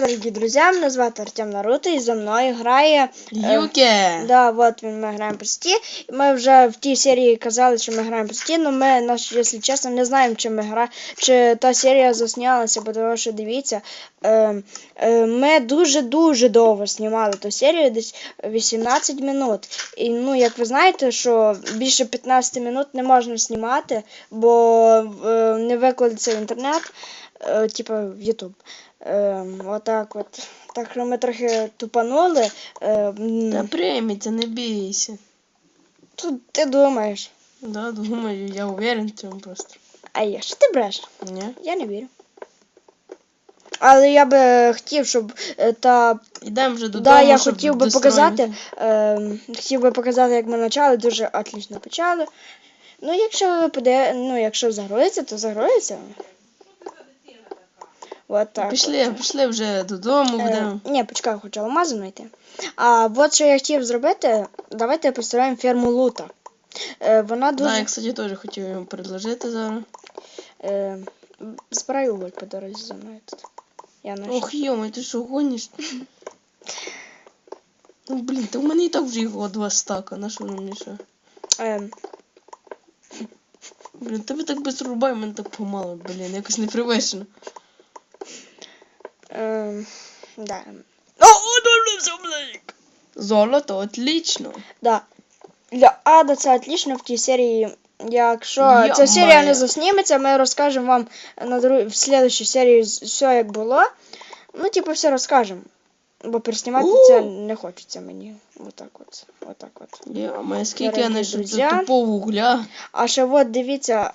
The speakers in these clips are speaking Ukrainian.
Дорогі друзі, мене звати Артем Наруто і за мною грає. е, Да, от він, ми граємо по сеті. Ми вже в тій серії казали, що ми граємо по сеті, але ми, наш, якщо чесно, не знаємо, чи ми гра... чи та серія заснялася, бо тому що дивіться, е, е, ми дуже-дуже довго знімали ту серію, десь 18 минут. І ну, як ви знаєте, що більше 15 минут не можна знімати, бо е, не викладеться в інтернет, е, типу в Ютуб. Е, отак от. Так що ми трохи тупанули. Е, Та прийміться, не бійся. Тут ти думаєш. Да, думаю, я уверен в цьому просто. А я що ти бреш? Ні? Я не вірю. Але я би хотів, щоб е, та. Ідемо вже додому, Да, я щоб хотів би достроїти. показати. Е, хотів би показати, як ми почали. Дуже отлично почали. Ну, якщо ви поде... ну, якщо загрується, то загрується. От так. Пішли, пішли вже додому, Е, будемо. ні, почекай, хочу алмази знайти. А от що я хотів зробити, давайте построїмо ферму лута. Е, вона дуже. Да, я, кстати, теж хотів йому предложити зараз. Е, збирай уголь по дорозі за мною тут. Я наш. Ох, йома, ти що гониш? Ну, блін, та в мене і так вже його два стака, на що мені ще? Е, Блін, тебе так без рубай, мене так помало, блін, якось не привично. е, да. О, все. Золото, отлично. Да. Для Ада це отлично в тій серії. Якщо Йо-моє. ця серія не засніметься, ми розкажемо вам на друг... в слідчій серії все як було. Ну, типу, все розкажемо. Бо переснімати У! це не хочеться мені. Отак от. Отак от. Скільки я Дорогі знайшов друзі. тут тупого угля. А ще от дивіться.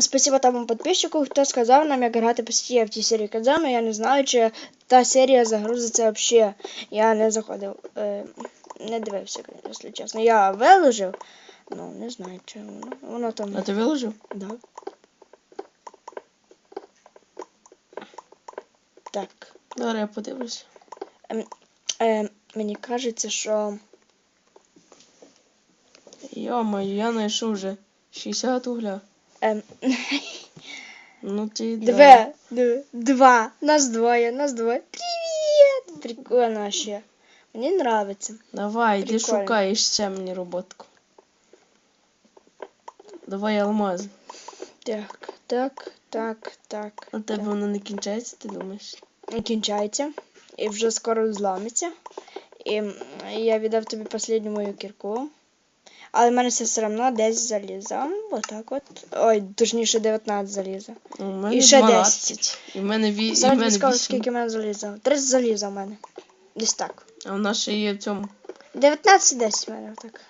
Спасибо тому підписчику, хто сказав нам, як грати по сеті. Я в тій серії але я не знаю, чи та серія загрузиться взагалі. Я не заходив, е, не дивився, якщо чесно. Я виложив, ну не знаю, чи воно. Воно там. А ти виложив? Да. Так. Зараз я подивлюся. Е, мені кажеться, що. Йома, я знайшов вже 60 угля. Е, Ну ти две, два. Нас двоє, нас двоє. Привіт! Прикольно ще. Мені нравиться. Давай, ти шукаєш ще мені роботку. Давай алмаз. Так, так, так, так. У тебе воно не кінчається, ти думаєш? Кінчається. І вже скоро зламиться. І я віддав тобі останню мою кірку. Але в мене все все одно десь заліза. Отак от. Ой, точніше 19 заліза. У мене І ще 12. І в мене, ві... і в Зараз мене скажу, 8. скільки в мене заліза. 30 заліза в мене. Десь так. А в нас ще є в цьому. 19 десь в мене так.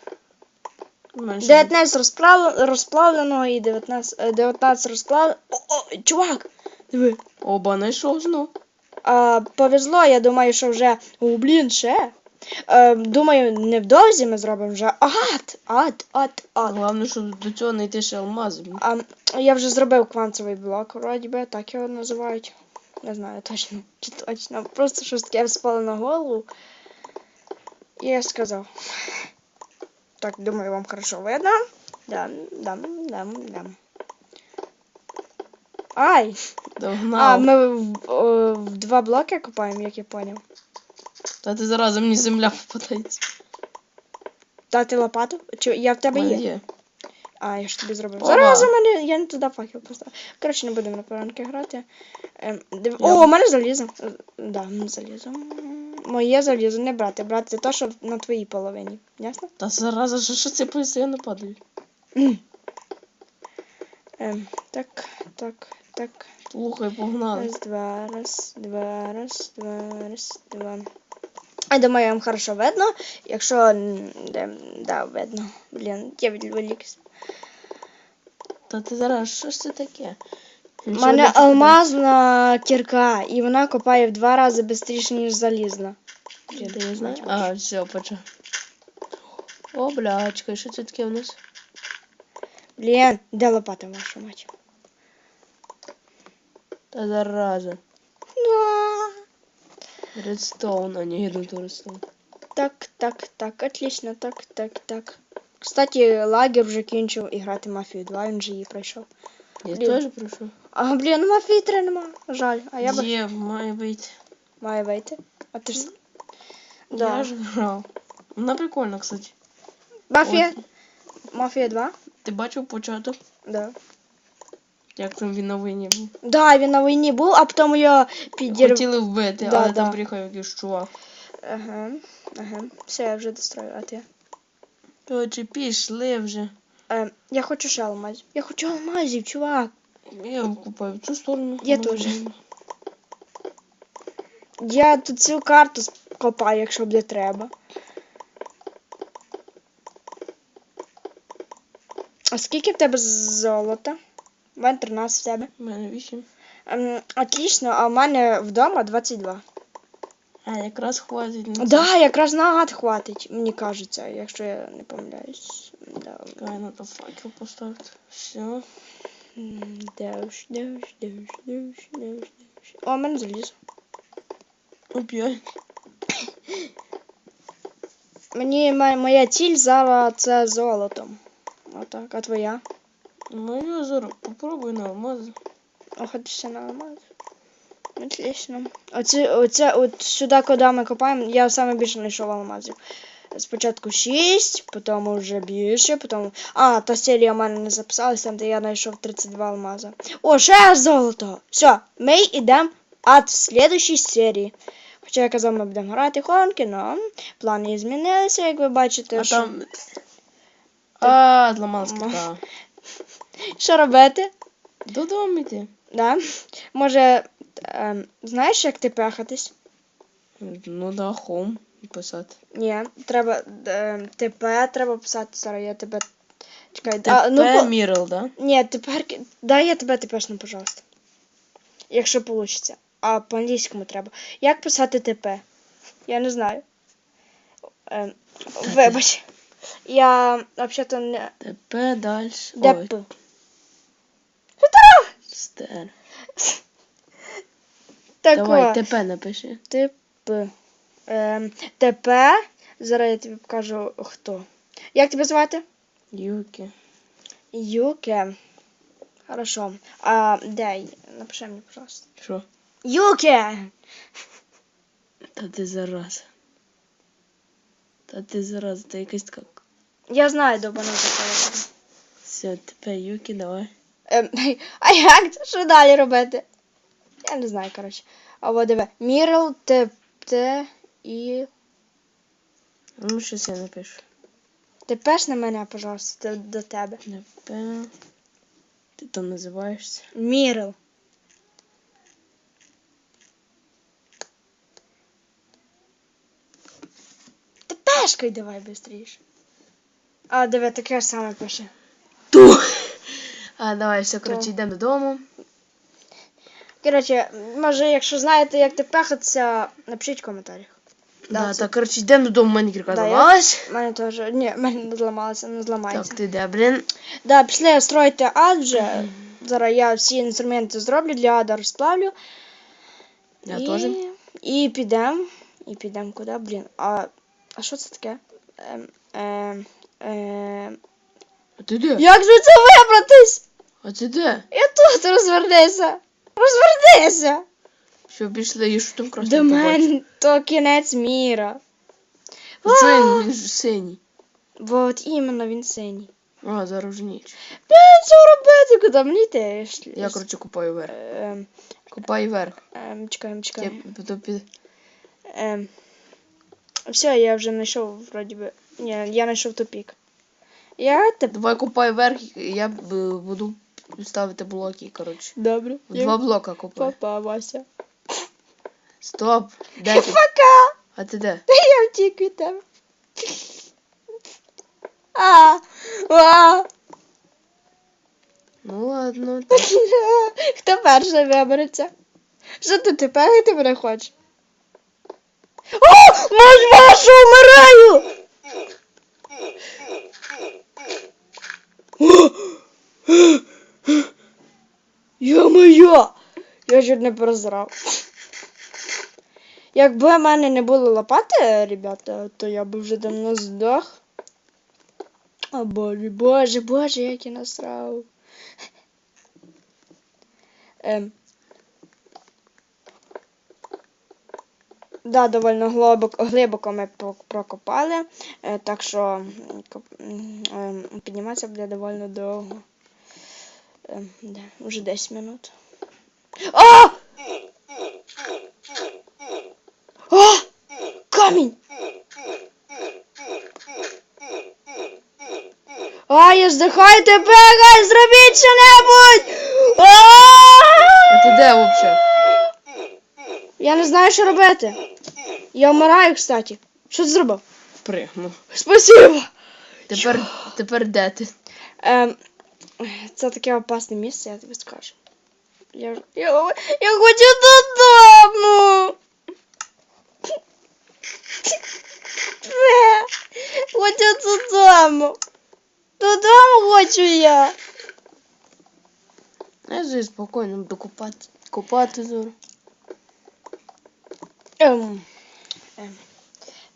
Менше. 19 розплав... розплавленого і 19, е, 19 розплав... О, о, чувак! Диви. Оба знайшов знов. А, повезло, я думаю, що вже. О, блін, ще. Е, думаю, невдовзі ми зробимо вже ад, ад, ад, ад. Головне, щоб до цього знайти ще алмази. А, я вже зробив квантовий блок, вроді би, так його називають. Не знаю точно, чи точно. Просто щось таке вспало на голову. І я сказав. Так, думаю, вам хорошо видно. Дам, дам, дам, дам. Ай! Догнав. А, ми в, о, в два блоки копаємо, як я поняв. Та ти зараз мені земля попадається. Дати лопату? Чи я в тебе є? А, я ж тобі зробив. Ова. Зараз у мене я не туди факел поставив. Коротше, не будемо на поранки грати. Ем, див... О, у мене залізо. Е, Да, залізо. Моє залізо, не брати. Брати те, що на твоїй половині. Ясно? Та зараза, що, що це постійно падає? Ем, так, так, так. Слухай, погнали. Раз, два, раз, два, раз, два, раз, два. Я думаю, вам хорошо видно. Якщо. Да, да видно. Блін, я відволікся. Та ти зараз, що ж це таке? У мене алмазна кірка, і вона копає в два рази швидше, ніж залізна. Я не знаю. Ага, все, почав. О, блячка, що це таке у нас? Блін, де лопата ваша мать? Та зараза. Да. Редстоун, а не до редстоун. Так, так, так, отлично, так, так, так. Кстати, лагер вже кінчив і грати Мафію 2, він же її пройшов. Я Блін. теж пройшов. А, блін, ну Мафії 3 нема. Жаль. А я би. Є, має бути. має вийти. А ти ж. Я Да. ж грав. Вона прикольна, кстати. Мафія. Мафія 2? Ти бачив початок? Да. Як там він на війні був? Да, він на війні був, а потім його підірвав. Хотіли вбити, Да, але да. там приїхав якийсь чувак. Ага, ага. Все, я вже дострою, а ти? Короче, пішли вже. Е, я хочу ще алмазів. Я хочу алмазів, чувак. Я купаю в цю сторону. Я теж. Я тут цю карту копаю, якщо буде треба. А скільки в тебе золота? Мене 13 в тебе. У мене вісім. Ем, отлично, а в мене вдома 22. А, якраз хватить на це. Да, якраз на гад хватить, мені кажеться, якщо я не помиляюсь. Да. Чекай, надо факел поставити. Все. Дощ, дощ, дощ, дощ, дощ, дощ. О, у мене заліз. Опять. Мені моя ціль зараз це золото. Отак, а твоя? Ну, я зараз попробую на алмаз. Охотишся на алмаз. Отлично. Оце, оце, от сюди, куди ми копаємо, я саме більше знайшов алмазів. Спочатку 6, потім вже більше, потім. А, та серія в мене не записалась, там де я знайшов 32 алмаза. О, ще золото! Все, ми йдемо ад в слідущій серії. Хоча я казав, ми будемо грати хонки, але плани змінилися, як ви бачите. А що... там... А, зламалась кита. Що робити? Додому йти. Да? Може, ем, знаєш, як ти пехатись? Ну да, хом писати. Ні, треба ем, ТП треба писати зараз, я тебе. Чекай, Ти а, ну, по... Мірл, да? Ні, тепер дай я тебе тепешну, пожалуйста. Якщо вийде. А по-англійському треба. Як писати ТП? Я не знаю. Ем, вибач. Я взагалі-то не. ТП далі. ДП. Стер. Так, Давай, о, ТП напиши. ТП. Ем, ТП. Зараз я тобі покажу хто. Як тебе звати? Юки. Юке. Хорошо. А дай, напиши мені, пожалуйста. Що? Юке! Та ти зараз. Та ти зараз, ти якась така. Я знаю, де вона. Все, ТП Юки, давай. Ем, а як це? Що далі робити? Я не знаю, коротше. А от диви. Мірл, Т, Т і. Ну, щось я напишу. Ти пеш на мене, пожалуйста, до, до тебе. ТП. Ти там називаєшся. Мірл. Ти пешкай давай швидше. А, диви, таке ж саме пише. Ту. А, давай, все, коротше, йдемо додому. Коротше, може, якщо знаєте, як ти пехатися, напишіть в коментарях. Да, це- так, коротше, йдемо додому, в мене Да, зламалась. У мене теж. Ні, в мене не зламалося, не зламається. Так, ти де, блін? Да, після строїти ад вже. Зараз я всі інструменти зроблю для ада розплавлю. Я і... теж. І підемо. І підемо куди, блін. А, а що це таке? Ем, ем, ем... А ти де? Як же це вибратись? А ти де? Я тут розвернися. Розвернися. Що, пішли, я що там До мене то кінець міра. Ну, він, ж синій. Бо от іменно він синій. А, зараз вже ніч. Блін, що робити? Куди мені йти? Я, коротше, купаю вверх. Ем, Купаю вверх. ем, чекаємо, Я чекаємо. потім під... Ем, все, я вже знайшов, вроді би. Ні, я знайшов тупік. Я тепер. Давай купай вверх, і я б- буду ставити блоки, коротше. Добре. В Два блока купай. Папа, Вася. Стоп! Де ти? Пока! А ти де? Я втік від тебе. А, а. Ну ладно. ти- Хто перший вибереться? Що ти тепер ти мене хочеш? О! Мать вашу, вмираю! Йо-моє! Я чуть не прозрав. Якби в мене не було лопати, ребята, то я б вже давно здох. О боже, боже, боже, як я насрав. Ем. Да, довольно глибоко, глибоко ми прокопали, е, так що ем, підніматися буде довольно довго. Ем, да, вже 10 минут. О! О! Камінь! А, я здихаю тепер, гай, зробіть що-небудь! А! А ти де взагалі? Я не знаю, що робити. Я вмираю, кстати. Що ти зробив? Пригну. Спасибо! Тепер, тепер де ти? Ем, це таке опасне місце, я тобі скажу. Я, я, я хочу додому. Е, Хочу додому. Додому хочу я. Я зі спокійно буду купати. Купати зору. Ем, ем,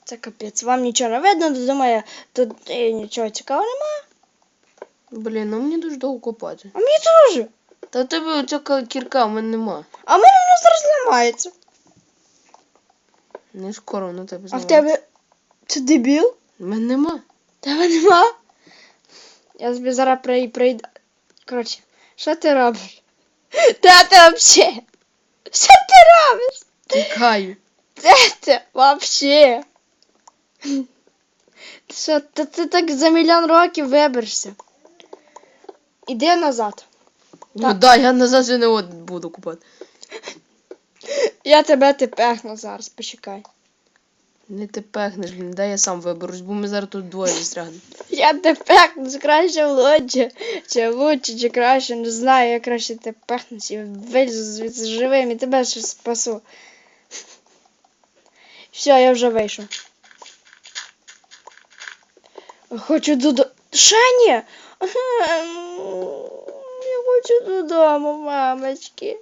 це капець. Вам нічого не видно, думаю, тут е, нічого цікавого немає. Блін, ну мені дуже довго копати. А мені теж. Та в тебе оця кірка в мене нема. А в мене воно зараз ламається. Не скоро на тебе А в тебе. Це дебіл? В мене нема. Тебе нема? Я тобі зараз прий, прийду. Коротше, що ти робиш? Де ти вообще? Що ти робиш? Тікаю. Де ти вообще? Ти що, ти, ти так за мільйон років виберешся. Іди назад. Ну да, я назад вже не от буду купати. Я тебе тепехну зараз, почекай. Не ти пехнеш, блін, дай я сам виберусь, бо ми зараз тут двоє застрягнемо. Я тепехну краще в лоджі, чи лучше, чи краще, не знаю, я краще тепехнусь і вилізу звідси живим і тебе ще спасу. Все, я вже вийшов. Хочу додому. Ще ні. Я хочу додому, мамочки.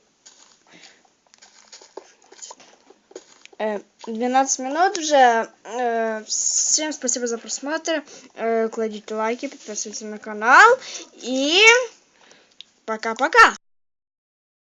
Е, 12 минут вже. Е, Всем спасибо за просмотр. Е, Кладіть лайки, підписуйтесь на канал. І пока-пока.